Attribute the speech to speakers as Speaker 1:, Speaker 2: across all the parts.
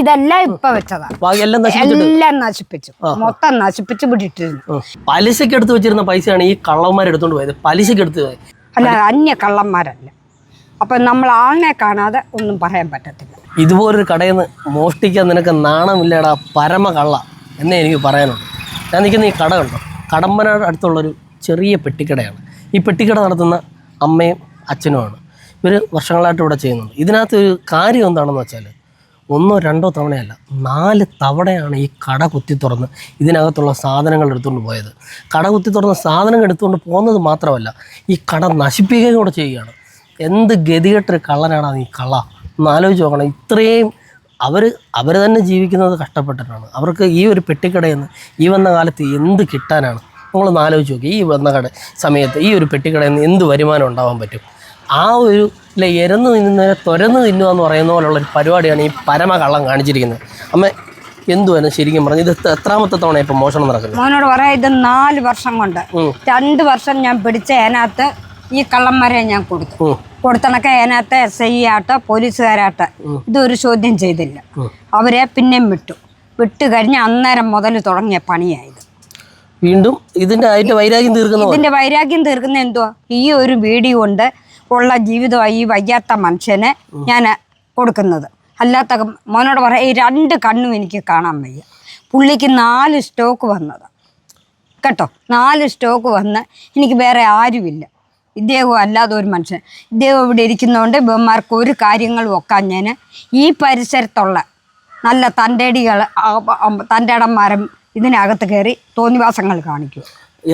Speaker 1: ഇതെല്ലാം ഇപ്പൊ വെച്ചതാ.
Speaker 2: എല്ലാം
Speaker 1: എല്ലാം നശിപ്പിച്ചു. മൊത്തം നശിപ്പിച്ചു വിട്ടിട്ടിരുന്നു.
Speaker 2: പലിശക്ക് എടുത്ത് വെച്ചിരുന്ന പൈസയാണ് ഈ കള്ളന്മാർ എടുത്തോണ്ട് പോയത്. പലിശക്ക് എടുത്ത് പോയത്.
Speaker 1: അല്ല അന്യ കള്ളന്മാരല്ല. അപ്പൊ നമ്മൾ ആളിനെ കാണാതെ ഒന്നും പറയാൻ പറ്റത്തില്ല.
Speaker 2: ഇതുപോലൊരു കടയിൽ നിന്ന് മോഷ്ടിക്കാൻ നിനക്ക് നാണമില്ലടാ പരമ കള്ള എന്നേ എനിക്ക് പറയാനുള്ളൂ. ഞാൻ നിൽക്കുന്ന ഈ കട കണ്ടോ? കടമ്പനാട് അടുത്തുള്ളൊരു ചെറിയ പെട്ടിക്കടയാണ്. ഈ പെട്ടിക്കട നടത്തുന്ന അമ്മയും അച്ഛനുമാണ്. ഇവർ വർഷങ്ങളായിട്ട് ഇവിടെ ചെയ്യുന്നുണ്ട്. ഇതിനകത്ത് ഒരു കാര്യം എന്താണെന്ന് വെച്ചാൽ ഒന്നോ രണ്ടോ തവണയല്ല നാല് തവണയാണ് ഈ കട കുത്തി തുറന്ന് ഇതിനകത്തുള്ള സാധനങ്ങൾ എടുത്തുകൊണ്ട് പോയത്. കട കുത്തി തുറന്ന് സാധനങ്ങൾ എടുത്തുകൊണ്ട് പോകുന്നത് മാത്രമല്ല ഈ കട നശിപ്പിക്കുകയും കൂടെ ചെയ്യുകയാണ്. എന്ത് ഗതികെട്ടൊരു കള്ളനാണ് ഈ കള്ള? ഒന്ന് ആലോചിച്ച് നോക്കണം. ഇത്രയും അവർ അവർ തന്നെ ജീവിക്കുന്നത് കഷ്ടപ്പെട്ടിട്ടാണ് അവർക്ക് ഈ ഒരു പെട്ടിക്കടയിൽ നിന്ന് ഈ വന്ന കാലത്ത് എന്ത് കിട്ടാനാണ്? നിങ്ങളൊന്ന് ആലോചിച്ച് നോക്കി. ഈ വന്ന കട സമയത്ത് ഈ ഒരു പെട്ടിക്കടയിൽ നിന്ന് എന്ത് വരുമാനം ഉണ്ടാവാൻ പറ്റും? ആ ഒരു ഇല്ല എരന്ന് നിന്നതിനെ തുരന്ന് തിന്നുക എന്ന് പറയുന്ന പോലുള്ള ഒരു പരിപാടിയാണ് ഈ പരമ കള്ളം കാണിച്ചിരിക്കുന്നത്. അമ്മ എന്തുവായിരുന്നു ശരിക്കും പറഞ്ഞു ഇത് എത്ര- എത്രാമത്തെ തവണ ഇപ്പം മോഷണം നടക്കുന്നത്?
Speaker 1: മോനോട് പറയാം ഇത് നാല് വർഷം കൊണ്ട്. രണ്ട് വർഷം ഞാൻ പിടിച്ച അതിനകത്ത് ഈ കള്ളന്മാരെ ഞാൻ കൊടുത്തു. കൊടുത്തണക്ക അതിനകത്ത് എസ് ഐ ആട്ടെ പോലീസുകാരാട്ടെ ഇതൊരു ചോദ്യം ചെയ്തില്ല. അവരെ പിന്നെയും വിട്ടു. വിട്ടു കഴിഞ്ഞ് അന്നേരം മുതൽ തുടങ്ങിയ പണിയായത്.
Speaker 2: വീണ്ടും ഇതിന്റെ ആയിട്ട് വൈരാഗ്യം തീർക്കുന്ന
Speaker 1: ഇതിന്റെ വൈരാഗ്യം തീർക്കുന്ന എന്തുവാ? ഈ ഒരു വീഡിയോ കൊണ്ട് ഉള്ള ജീവിതമായി ഈ വയ്യാത്ത മനുഷ്യനെ ഞാൻ കൊടുക്കുന്നത്. അല്ലാത്ത മോനോട് പറയാം ഈ രണ്ട് കണ്ണും എനിക്ക് കാണാൻ വയ്യ. പുള്ളിക്ക് നാല് സ്റ്റോക്ക് വന്നത്. കേട്ടോ? നാല് സ്റ്റോക്ക് വന്ന് എനിക്ക് വേറെ ആരുമില്ല. ഇദ്ദേഹം അല്ലാതെ ഒരു മനുഷ്യൻ. ഇദ്ദേഹം ഇവിടെ ഇരിക്കുന്നതുകൊണ്ട് ഇവന്മാർക്ക് ഒരു കാര്യങ്ങളും ഒക്കെ ഞാൻ ഈ പരിസരത്തുള്ള നല്ല തന്റെടികൾ തന്റെ ഇടന്മാരും ഇതിനകത്ത് കയറി തോന്നിവാസങ്ങൾ കാണിക്കും.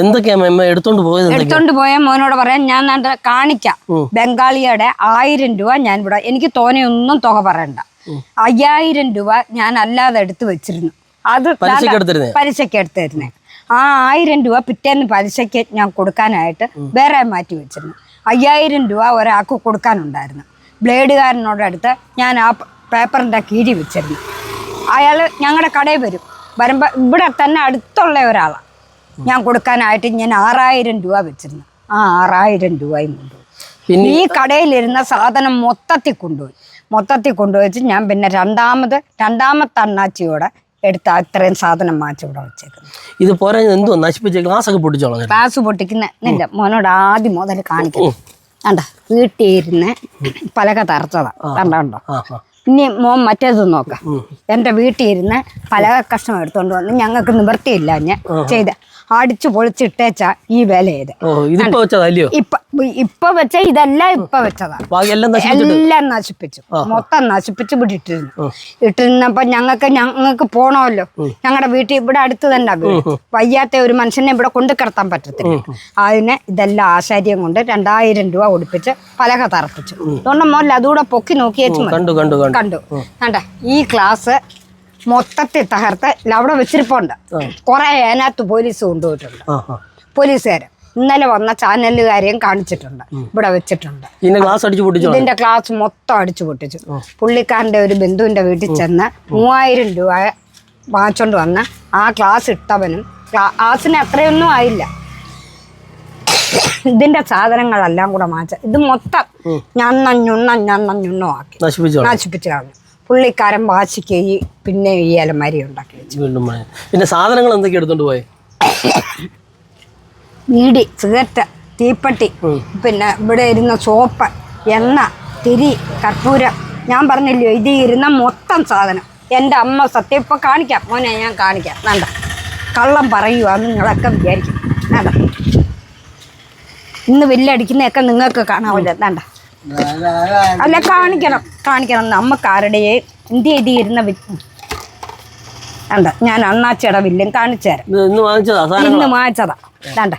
Speaker 2: എന്തൊക്കെയാ എടുത്തോണ്ട് പോയത്
Speaker 1: എടുത്തോണ്ട് പോയ മോനോട് പറയാൻ ഞാൻ കാണിക്കാം. ബംഗാളിയുടെ ആയിരം രൂപ ഞാൻ ഇവിടെ എനിക്ക് തോനെയൊന്നും തുക പറയണ്ട. അയ്യായിരം രൂപ ഞാൻ അല്ലാതെ എടുത്ത് വെച്ചിരുന്നു. അത്
Speaker 2: പലിശക്ക് എടുത്തിരുന്നേ?
Speaker 1: ആ ആയിരം രൂപ പിറ്റേന്ന് പലിശയ്ക്ക് ഞാൻ കൊടുക്കാനായിട്ട് വേറെ മാറ്റി വെച്ചിരുന്നു. അയ്യായിരം രൂപ ഒരാൾക്ക് കൊടുക്കാനുണ്ടായിരുന്നു. ബ്ലേഡുകാരനോടടുത്ത് ഞാൻ ആ പേപ്പറിന്റെ കീഴി വെച്ചിരുന്നു. അയാൾ ഞങ്ങളുടെ കടയിൽ വരും. വരുമ്പോൾ ഇവിടെ തന്നെ അടുത്തുള്ള ഒരാളാണ് ഞാൻ കൊടുക്കാനായിട്ട് ഞാൻ ആറായിരം രൂപ വെച്ചിരുന്നു. ആ ആറായിരം രൂപയും കൊണ്ടുപോയി
Speaker 2: പിന്നെ
Speaker 1: ഈ കടയിലിരുന്ന സാധനം മൊത്തത്തിൽ കൊണ്ടുപോയി. മൊത്തത്തിൽ കൊണ്ടുവച്ച് ഞാൻ പിന്നെ രണ്ടാമത് രണ്ടാമത്തെ അണ്ണാച്ചിയോടെ എടുത്ത് അത്രയും സാധനം മാറ്റി ഇവിടെ വെച്ചേക്കുന്നു.
Speaker 2: ഇത് പോരാ എന്തോ നശിപ്പിച്ച ഗ്ലാസ് ഒക്കെ പൊട്ടിച്ചോളാം ഗ്ലാസ്
Speaker 1: ക്ലാസ് പൊട്ടിക്കുന്ന നിന്റെ മോനോട് ആദ്യം മുതൽ കാണിക്കുന്നു. കണ്ട? വീട്ടിൽ ഇരുന്ന് പലക തറച്ചതാ. കണ്ടോ
Speaker 2: ആ
Speaker 1: ഇനി മോൻ മറ്റേത് നോക്കാം. എന്റെ വീട്ടിൽ ഇരുന്ന് പലക കഷ്ണം എടുത്തുകൊണ്ട് വന്ന് ഞങ്ങൾക്ക് നിവൃത്തിയില്ല. ഞാൻ ചെയ്ത് അടിച്ചു പൊളിച്ചിട്ടേച്ച ഈ വില ചെയ്ത്
Speaker 2: ഓ ഇതിപ്പോ
Speaker 1: ഇപ്പൊ ഇപ്പൊ വെച്ച ഇതെല്ലാം ഇപ്പൊ വെച്ചതാ.
Speaker 2: എല്ലാം
Speaker 1: നശിപ്പിച്ചു. മൊത്തം നശിപ്പിച്ച് ഇവിടെ ഇട്ടിരുന്നു. ഇട്ടിരുന്നപ്പോ ഞങ്ങൾക്ക് ഞങ്ങൾക്ക് പോണമല്ലോ. ഞങ്ങളുടെ വീട്ടിൽ ഇവിടെ അടുത്ത് തന്നെ വയ്യാത്ത ഒരു മനുഷ്യനെ ഇവിടെ കൊണ്ടു കിടത്താൻ പറ്റത്തില്ല. അതിന് ഇതെല്ലാം ആശാര്യം കൊണ്ട് രണ്ടായിരം രൂപ ഒടിപ്പിച്ച് പലക തറപ്പിച്ചു. അതുകൊണ്ട് മോല്ല അതുകൂടെ പൊക്കി നോക്കിയേച്ചു
Speaker 2: കണ്ടു കണ്ടു കണ്ടു.
Speaker 1: കണ്ട? ഈ ക്ലാസ് മൊത്തത്തിൽ തകർത്ത് അവിടെ വെച്ചിരിപ്പുണ്ട്. കുറെ അതിനകത്ത് പോലീസ് കൊണ്ടുപോയിട്ടുണ്ട്.
Speaker 2: പോലീസുകാര്
Speaker 1: പോലീസുകാർ ഇന്നലെ വന്ന ചാനലുകാരെയും കാണിച്ചിട്ടുണ്ട്. ഇവിടെ വെച്ചിട്ടുണ്ട്. ഇതിന്റെ ക്ലാസ് മൊത്തം അടിച്ചു പൊട്ടിച്ചു. പുള്ളിക്കാരന്റെ ഒരു ബന്ധുവിന്റെ വീട്ടിൽ ചെന്ന് മൂവായിരം രൂപ വാങ്ങിച്ചോണ്ട് വന്ന് ആ ക്ലാസ് ഇട്ടവനും ക്ലാ- ക്ലാസ്സിന് അത്രയൊന്നും ആയില്ല. ഇതിന്റെ സാധനങ്ങളെല്ലാം കൂടെ മാച്ച ഇത് മൊത്തം ഞണ്ണഞ്ഞുണ്ണ ഞണ്ണഞ്ഞുണ്ണോ ഞണ്ണ ഞുണ്ണോ ആക്കി. നശിപ്പിച്ചു കളഞ്ഞു. പുള്ളിക്കാരൻ വാശിക്ക് ഈ പിന്നെ ഈ അലമാരി ഉണ്ടാക്കി വെച്ചു.
Speaker 2: വീണ്ടും പണി. പിന്നെ സാധനങ്ങൾ എന്തൊക്കെ എടുത്തോണ്ട് പോയെ?
Speaker 1: വീടി സിഗരറ്റ് തീപ്പെട്ടി പിന്നെ ഇവിടെ ഇരുന്ന സോപ്പ് എണ്ണ തിരി കർപ്പൂരം. ഞാൻ പറഞ്ഞില്ലയോ ഇത് ഇരുന്ന മൊത്തം സാധനം. എന്റെ അമ്മ സത്യം ഇപ്പം കാണിക്കാം. മോനെ ഞാൻ കാണിക്കാം. വേണ്ട. കള്ളം പറയുക നിങ്ങളൊക്കെ വിചാരിക്കും. വേണ്ട. ഇന്ന് വില്ലടിക്കുന്നതൊക്കെ നിങ്ങൾക്ക് കാണാമല്ലോ. വേണ്ട. അല്ല കാണിക്കണം. കാണിക്കണം. നമുക്കാരുടെയെ എന്ത് ചെയ്തിരുന്ന വേണ്ട ഞാൻ അണ്ണാച്ചിയുടെ വില്ലും കാണിച്ചു തരാം
Speaker 2: ഇന്ന് വാങ്ങിച്ചതാ?
Speaker 1: വേണ്ട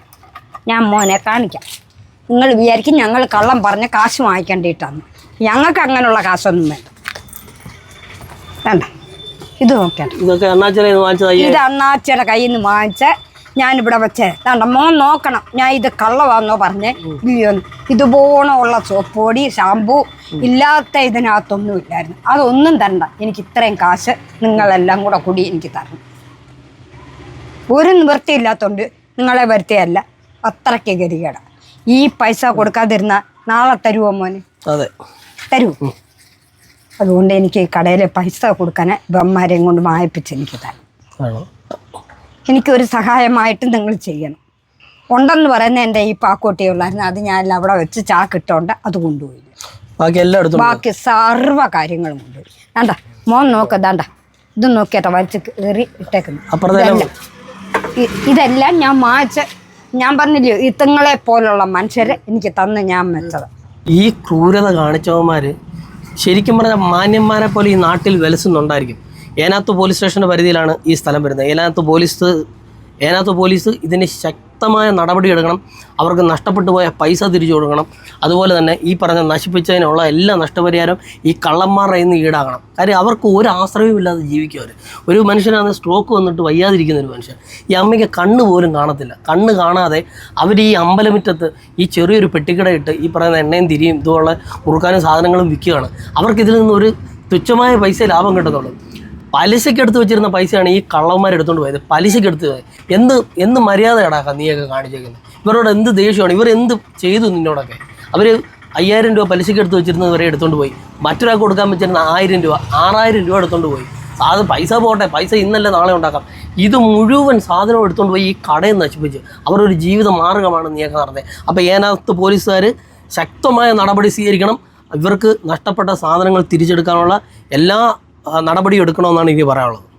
Speaker 1: ഞാൻ മോനെ കാണിക്കാം. നിങ്ങൾ വിചാരിക്കും ഞങ്ങൾ കള്ളം പറഞ്ഞ് കാശ് വാങ്ങിക്കേണ്ടിയിട്ടാണ് ഞങ്ങൾക്ക് അങ്ങനെയുള്ള കാശൊന്നും വേണ്ട. വേണ്ട ഇത്
Speaker 2: വാങ്ങിച്ചതാ
Speaker 1: ഇത് അണ്ണാച്ചിയുടെ കയ്യിൽ നിന്ന് വാങ്ങിച്ച് ഞാനിവിടെ വെച്ചേ. തണ്ട മോൻ നോക്കണം. ഞാൻ ഇത് കള്ളവാന്നോ പറഞ്ഞ്. ഇല്ലയോന്ന് ഇതുപോണുള്ള സോപ്പ് പൊടി ഷാമ്പു ഇല്ലാത്ത ഇതിനകത്തൊന്നും ഇല്ലായിരുന്നു. അതൊന്നും തരണ്ട. എനിക്ക് ഇത്രയും കാശ് നിങ്ങളെല്ലാം കൂടെ കൂടി എനിക്ക് തരണം. ഒരു നിവൃത്തിയില്ലാത്തതുകൊണ്ട് നിങ്ങളെ വരുത്തിയല്ല അത്രയ്ക്ക് ഗതികേട. ഈ പൈസ കൊടുക്കാതിരുന്ന നാളെ തരുമോ മോന്?
Speaker 2: അതെ.
Speaker 1: തരൂ. അതുകൊണ്ട് എനിക്ക് കടയിലെ പൈസ കൊടുക്കാൻ ബ്രഹ്മാരെയും കൊണ്ട് വായിപ്പിച്ച് എനിക്ക് തരാം എനിക്കൊരു സഹായമായിട്ട് നിങ്ങൾ ചെയ്യണം. ഉണ്ടെന്ന് പറയുന്ന എന്റെ ഈ പാക്കോട്ടി ഉള്ളായിരുന്നു. അത് ഞാൻ അവിടെ വെച്ച് ചാക്കിട്ടോണ്ട് അത് കൊണ്ടുപോയി.
Speaker 2: ബാക്കി എല്ലായിടത്തും
Speaker 1: ബാക്കി സർവ കാര്യങ്ങളും കൊണ്ടുപോയി. വേണ്ട മോൻ നോക്ക് ദാണ്ട. ഇത് നോക്കിയാട്ടോ വലിച്ച് കയറി ഇട്ടേക്കുന്നു. ഇതെല്ലാം. ഞാൻ മാച്ച ഞാൻ പറഞ്ഞില്ലയോ ഇത്തങ്ങളെ പോലുള്ള മനുഷ്യരെ എനിക്ക് തന്ന് ഞാൻ വെച്ചത്.
Speaker 2: ഈ ക്രൂരത കാണിച്ചവന്മാർ ശരിക്കും പറഞ്ഞാൽ മാന്യന്മാരെ പോലെ ഈ നാട്ടിൽ വിലസുന്നുണ്ടായിരിക്കും. ഏനാത്ത് പോലീസ് സ്റ്റേഷന്റെ പരിധിയിലാണ് ഈ സ്ഥലം വരുന്നത്. ഏനാത്ത് പോലീസ് ഏനാത്ത് പോലീസ് ഇതിന് ശക്തമായ നടപടി എടുക്കണം. അവർക്ക് നഷ്ടപ്പെട്ടു പോയ പൈസ തിരിച്ചു കൊടുക്കണം. അതുപോലെ തന്നെ ഈ പറഞ്ഞ നശിപ്പിച്ചതിനുള്ള എല്ലാ നഷ്ടപരിഹാരം ഈ കള്ളന്മാരുടെ നിന്ന് ഈടാകണം. കാര്യം അവർക്ക് ഒരു ആശ്രയവും ഇല്ലാതെ ജീവിക്കുക ഒരു മനുഷ്യനാണ് സ്ട്രോക്ക് വന്നിട്ട് വയ്യാതിരിക്കുന്ന ഒരു മനുഷ്യൻ. ഈ അമ്മയ്ക്ക് കണ്ണ് പോലും കാണത്തില്ല. കണ്ണ് കാണാതെ അവർ ഈ അമ്പലമുറ്റത്ത് ഈ ചെറിയൊരു പെട്ടിക്കടയിട്ട് ഈ പറയുന്ന എണ്ണയും തിരിയും ഇതുപോലെ മുറുക്കാനും സാധനങ്ങളും വിൽക്കുകയാണ്. അവർക്ക് ഇതിൽ നിന്ന് ഒരു തുച്ഛമായ പൈസ ലാഭം കിട്ടത്തുള്ളൂ. പലിശയ്ക്ക് എടുത്ത് വെച്ചിരുന്ന പൈസയാണ് ഈ കള്ളന്മാർ എടുത്തുകൊണ്ട് പോയത്. പലിശയ്ക്ക് എടുത്ത് പോയത്. എന്ത് എന്ത് മര്യാദ ഇടാക്കാം നീയൊക്കെ കാണിച്ചേക്കുന്നത് ഇവരോട് എന്ത് ദേഷ്യമാണ്? ഇവർ എന്ത് ചെയ്തു നിന്നോടൊക്കെ? അവർ അയ്യായിരം രൂപ പലിശയ്ക്ക് എടുത്ത് വെച്ചിരുന്നത് വരെ എടുത്തുകൊണ്ട് പോയി. മറ്റൊരാൾക്ക് കൊടുക്കാൻ വെച്ചിരുന്ന ആയിരം രൂപ ആറായിരം രൂപ എടുത്തുകൊണ്ട് പോയി. അത് പൈസ പോട്ടെ പൈസ ഇന്നല്ല നാളെ ഉണ്ടാക്കാം. ഇത് മുഴുവൻ സാധനവും എടുത്തുകൊണ്ട് പോയി ഈ കടയിൽ നശിപ്പിച്ച്. അവരൊരു ജീവിത മാർഗമാണ് നീയൊക്കെ നടന്നത് അപ്പോൾ ഏനാത്ത് പോലീസുകാർ ശക്തമായ നടപടി സ്വീകരിക്കണം. ഇവർക്ക് നഷ്ടപ്പെട്ട സാധനങ്ങൾ തിരിച്ചെടുക്കാനുള്ള എല്ലാ ആ, നടപടിയും എടുക്കണമെന്നാണ് എനിക്ക് പറയാനുള്ളത്.